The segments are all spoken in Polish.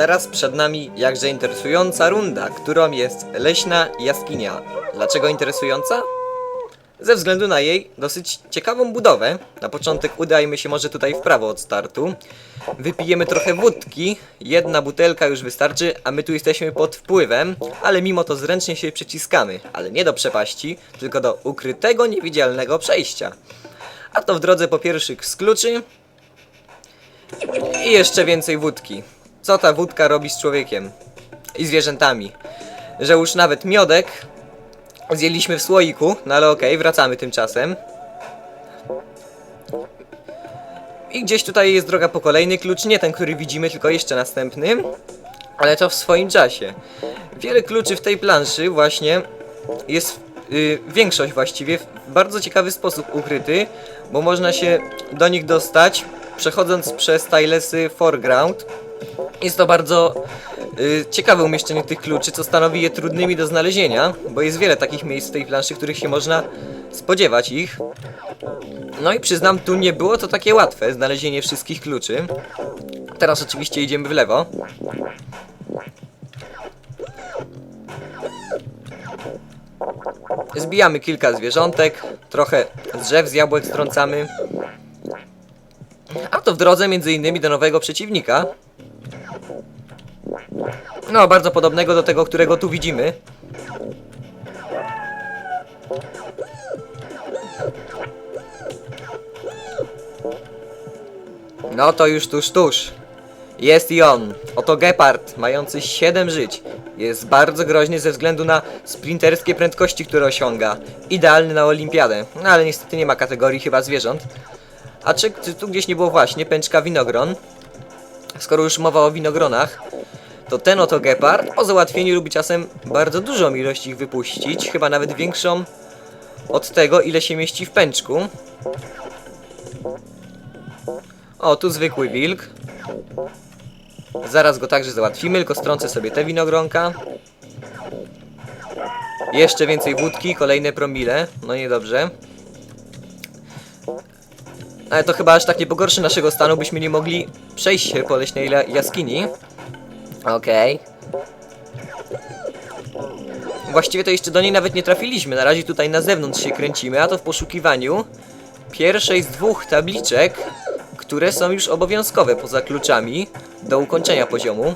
teraz przed nami jakże interesująca runda, którą jest leśna jaskinia. Dlaczego interesująca? Ze względu na jej dosyć ciekawą budowę. Na początek udajmy się może tutaj w prawo od startu. Wypijemy trochę wódki, jedna butelka już wystarczy, a my tu jesteśmy pod wpływem, ale mimo to zręcznie się przeciskamy, ale nie do przepaści, tylko do ukrytego, niewidzialnego przejścia. A to w drodze po pierwszych z kluczy i jeszcze więcej wódki. Co ta wódka robi z człowiekiem i zwierzętami? Że już nawet miodek zjedliśmy w słoiku, no ale okej, wracamy tymczasem. I gdzieś tutaj jest droga po kolejny klucz, nie ten, który widzimy, tylko jeszcze następny. Ale to w swoim czasie. Wiele kluczy w tej planszy właśnie jest, y, większość właściwie, w bardzo ciekawy sposób ukryty, bo można się do nich dostać przechodząc przez Tilesy Foreground. Jest to bardzo y, ciekawe umieszczenie tych kluczy, co stanowi je trudnymi do znalezienia, bo jest wiele takich miejsc w tej planszy, w których się można spodziewać ich. No i przyznam, tu nie było to takie łatwe, znalezienie wszystkich kluczy. Teraz oczywiście idziemy w lewo. Zbijamy kilka zwierzątek, trochę drzew z jabłek strącamy. A to w drodze między innymi do nowego przeciwnika. No, bardzo podobnego do tego, którego tu widzimy. No to już tuż, tuż. Jest i on. Oto gepard, mający 7 żyć. Jest bardzo groźny ze względu na sprinterskie prędkości, które osiąga. Idealny na olimpiadę. No ale niestety nie ma kategorii chyba zwierząt. A czy, czy tu gdzieś nie było właśnie pęczka winogron? Skoro już mowa o winogronach, to ten oto gepard po załatwieniu lubi czasem bardzo dużą ilość ich wypuścić, chyba nawet większą od tego, ile się mieści w pęczku. O, tu zwykły wilk. Zaraz go także załatwimy, tylko strącę sobie te winogronka. Jeszcze więcej wódki, kolejne promile. No niedobrze. Ale to chyba aż tak nie pogorszy naszego stanu, byśmy nie mogli przejść po leśnej jaskini. Okej. Właściwie to jeszcze do niej nawet nie trafiliśmy. Na razie tutaj na zewnątrz się kręcimy, a to w poszukiwaniu pierwszej z dwóch tabliczek, które są już obowiązkowe poza kluczami do ukończenia poziomu.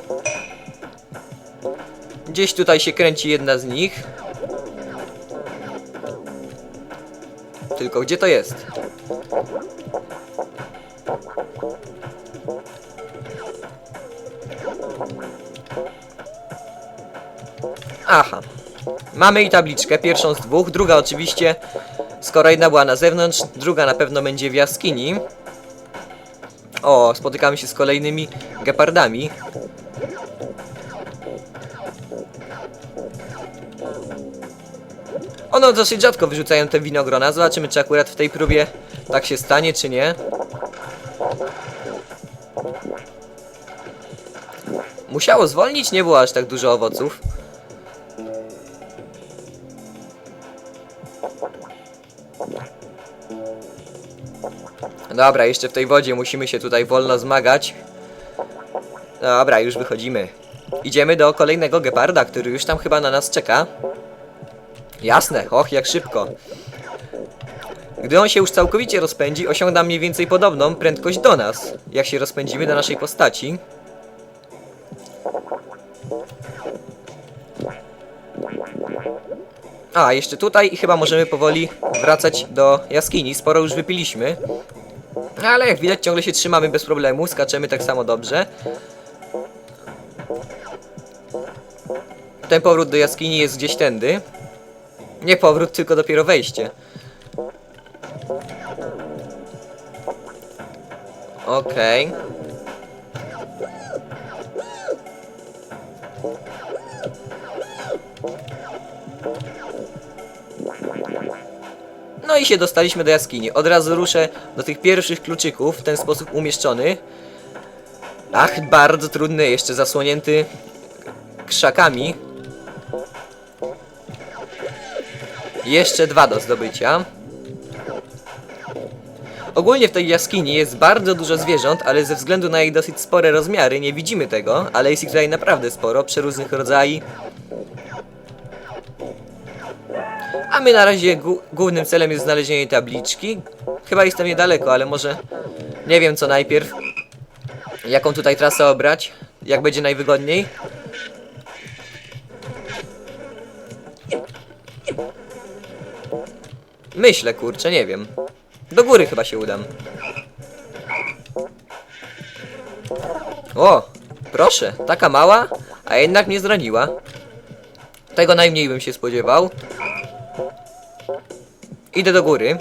Gdzieś tutaj się kręci jedna z nich. Tylko gdzie to jest? Aha. Mamy i tabliczkę, pierwszą z dwóch, druga oczywiście, skoro jedna była na zewnątrz, druga na pewno będzie w jaskini. O, spotykamy się z kolejnymi gepardami. One dosyć rzadko wyrzucają te winogrona, zobaczymy czy akurat w tej próbie tak się stanie, czy nie. Musiało zwolnić, nie było aż tak dużo owoców. Dobra, jeszcze w tej wodzie musimy się tutaj wolno zmagać. Dobra, już wychodzimy. Idziemy do kolejnego geparda, który już tam chyba na nas czeka. Jasne, och, jak szybko. Gdy on się już całkowicie rozpędzi, osiąga mniej więcej podobną prędkość do nas, jak się rozpędzimy do naszej postaci. A, jeszcze tutaj i chyba możemy powoli wracać do jaskini. Sporo już wypiliśmy. Ale jak widać ciągle się trzymamy bez problemu, skaczemy tak samo dobrze. Ten powrót do jaskini jest gdzieś tędy. Nie powrót, tylko dopiero wejście. Okej. No i się dostaliśmy do jaskini. Od razu ruszę do tych pierwszych kluczyków w ten sposób umieszczony. Ach, bardzo trudny, jeszcze zasłonięty krzakami. Jeszcze dwa do zdobycia. Ogólnie w tej jaskini jest bardzo dużo zwierząt, ale ze względu na jej dosyć spore rozmiary nie widzimy tego, ale jest ich tutaj naprawdę sporo, przeróżnych rodzajów. A my na razie głównym celem jest znalezienie tabliczki. Chyba jestem niedaleko, ale może nie wiem co najpierw. Jaką tutaj trasę obrać? Jak będzie najwygodniej? Myślę, kurczę, nie wiem. Do góry chyba się udam. O, proszę, taka mała, a jednak mnie zraniła. Tego najmniej bym się spodziewał. Idę do góry.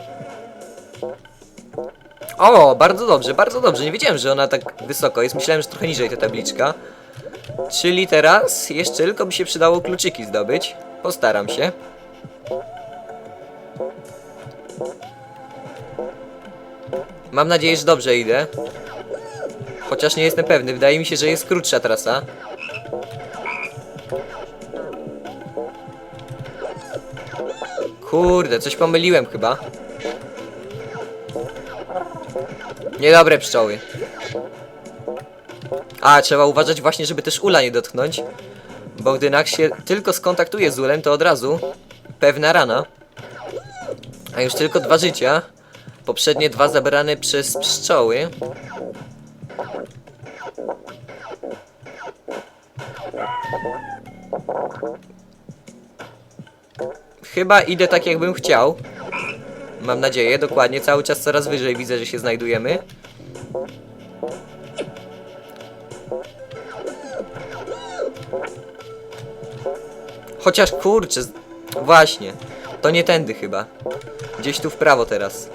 O, bardzo dobrze, bardzo dobrze. Nie wiedziałem, że ona tak wysoko jest. Myślałem, że trochę niżej ta tabliczka. Czyli teraz jeszcze tylko by się przydało kluczyki zdobyć. Postaram się. Mam nadzieję, że dobrze idę. Chociaż nie jestem pewny. Wydaje mi się, że jest krótsza trasa. Kurde, coś pomyliłem chyba. Niedobre pszczoły. A, trzeba uważać właśnie, żeby też ula nie dotknąć. Bo gdy Nax się tylko skontaktuje z ulem, to od razu pewna rana. A już tylko dwa życia. Poprzednie dwa zabrane przez pszczoły. Chyba idę tak jakbym chciał. Mam nadzieję, dokładnie. Cały czas coraz wyżej widzę, że się znajdujemy. Chociaż kurczę, właśnie. To nie tędy chyba. Gdzieś tu w prawo teraz.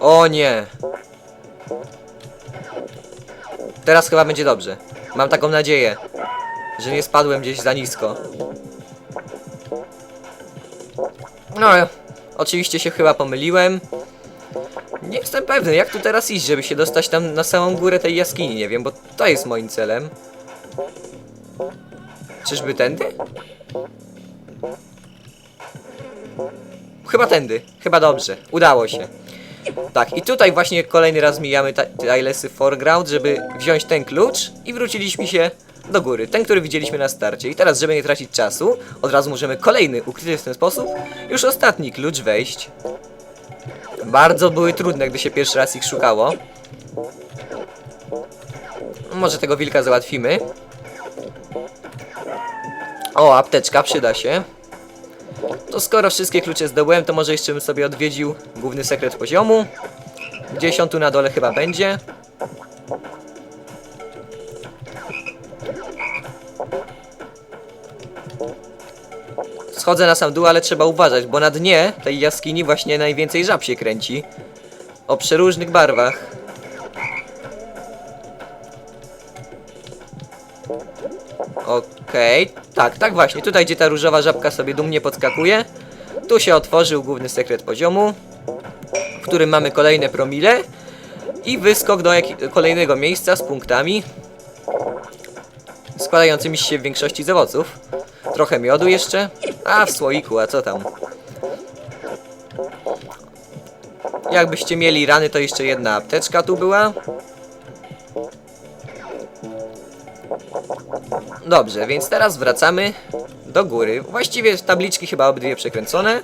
O nie. Teraz chyba będzie dobrze. Mam taką nadzieję, że nie spadłem gdzieś za nisko. No, oczywiście się chyba pomyliłem. Nie jestem pewny, jak tu teraz iść, żeby się dostać tam na samą górę tej jaskini, nie wiem, bo to jest moim celem. Czyżby tędy? Chyba tędy, chyba dobrze, udało się. Tak, i tutaj właśnie kolejny raz mijamy Tilesy Foreground, żeby wziąć ten klucz i wróciliśmy się do góry, ten, który widzieliśmy na starcie. I teraz, żeby nie tracić czasu, od razu możemy kolejny, ukryty w ten sposób, już ostatni klucz wejść. Bardzo były trudne, gdy się pierwszy raz ich szukało. Może tego wilka załatwimy. O, apteczka, przyda się. To skoro wszystkie klucze zdobyłem, to może jeszcze bym sobie odwiedził główny sekret poziomu. Gdzieś on tu na dole chyba będzie. Schodzę na sam dół, ale trzeba uważać, bo na dnie tej jaskini właśnie najwięcej żab się kręci. O przeróżnych barwach. Okej, tak, tak właśnie. Tutaj, gdzie ta różowa żabka sobie dumnie podskakuje, tu się otworzył główny sekret poziomu, w którym mamy kolejne promile i wyskok do kolejnego miejsca z punktami składającymi się w większości z owoców. Trochę miodu jeszcze, a w słoiku, a co tam. Jakbyście mieli rany, to jeszcze jedna apteczka tu była. Dobrze, więc teraz wracamy do góry. Właściwie tabliczki chyba obydwie przekręcone.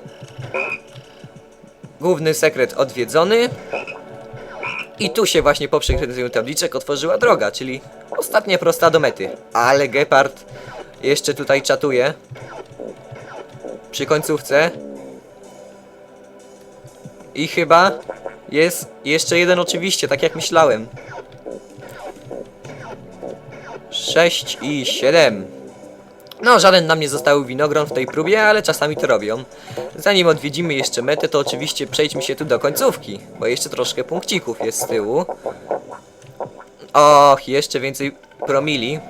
Główny sekret odwiedzony. I tu się właśnie po przekręceniu tabliczek otworzyła droga, czyli ostatnia prosta do mety. Ale Gepard jeszcze tutaj czatuje. Przy końcówce. I chyba jest jeszcze jeden oczywiście, tak jak myślałem. 6 i 7. No, żaden nam nie zostały winogron w tej próbie, ale czasami to robią. Zanim odwiedzimy jeszcze metę, to oczywiście przejdźmy się tu do końcówki, bo jeszcze troszkę punkcików jest z tyłu. Och, jeszcze więcej promili.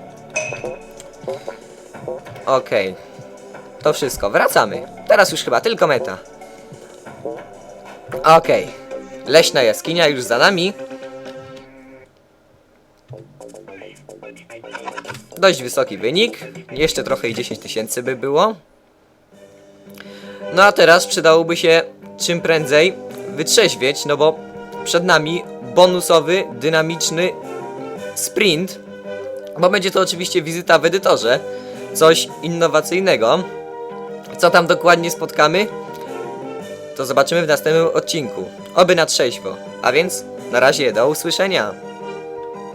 Okej. To wszystko, wracamy. Teraz już chyba tylko meta. Okej. Leśna jaskinia już za nami. Dość wysoki wynik. Jeszcze trochę i 10 tysięcy by było. No a teraz przydałoby się czym prędzej wytrzeźwieć, no bo przed nami bonusowy, dynamiczny sprint, bo będzie to oczywiście wizyta w edytorze, coś innowacyjnego. Co tam dokładnie spotkamy? To zobaczymy w następnym odcinku. Oby na trzeźwo. A więc na razie do usłyszenia.